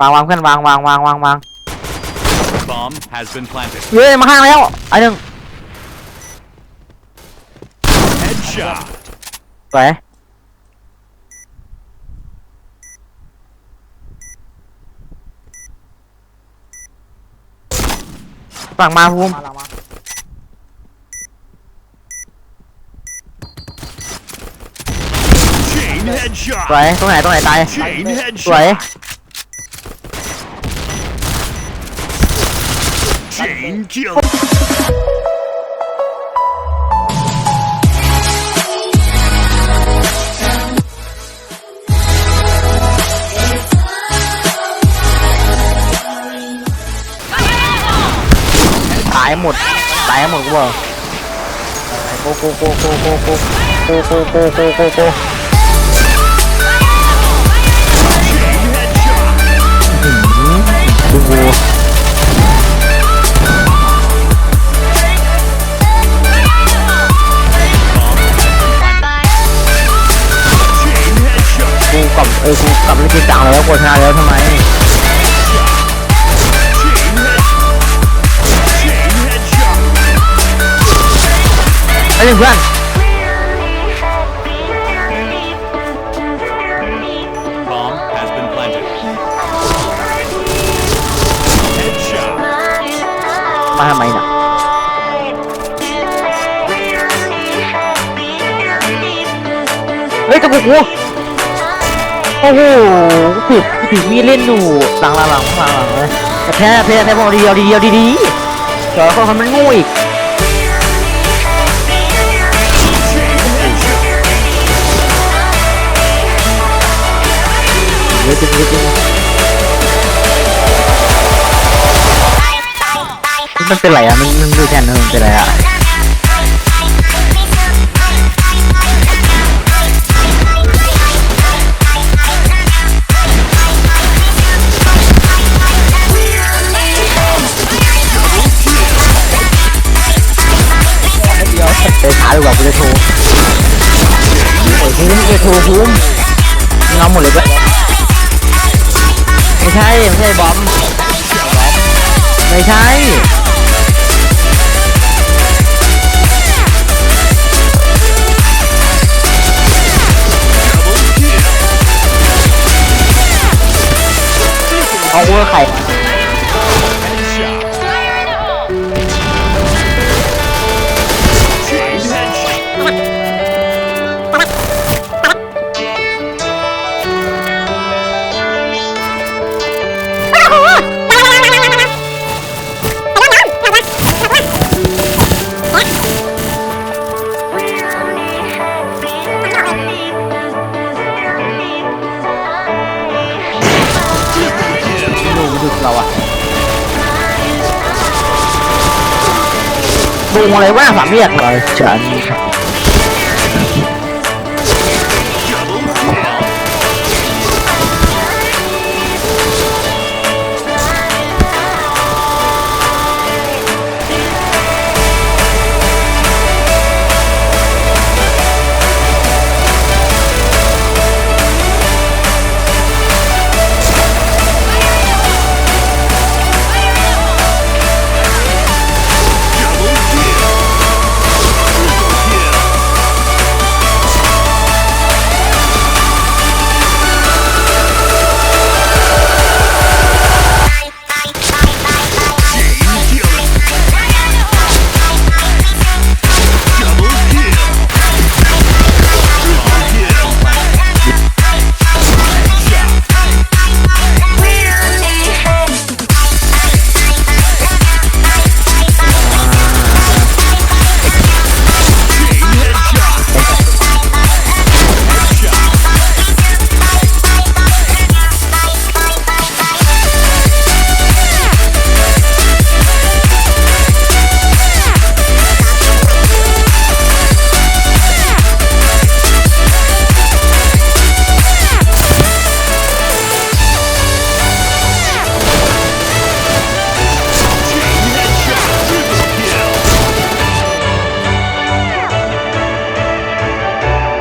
วางวางเพื่อนวางวางวางวางวาง Bomb has been planted. เฮ้ยมาข้างแล้วไอ้หนึ่ง Headshot. สวยฝั่งมาภูมิมาหลังมา Chain ส headshot. วยตรงไหนตรงไหนตาย Chain สวย headshot. Chain kill. ตายหมดตายหมดกูบอกโกโคือดังแล้วกดชนะแล้วทำไมไอ้เพื่อนมาทำไมนะเฮ้ยตะกุกหัว โอ้โหกูถือกูถือมีดเล่นอยู่หลังหลังหลังหลังหลังเลยแต่แพ้แพ้แพ้บอกดีเดียวดีเดียวดีดีเดี๋ยวคนมันง่อีกเยอะจริงเยอะจริงมันเป็นไรอะมันมันดูแทนมันเป็นไรอะ หมดเลยปะไม่ใช่ไม่ใช่บอมไม่ใช่เอาเวอร์ไข่ เราอะวงอะไรว่าสามเรียกเลยฉัน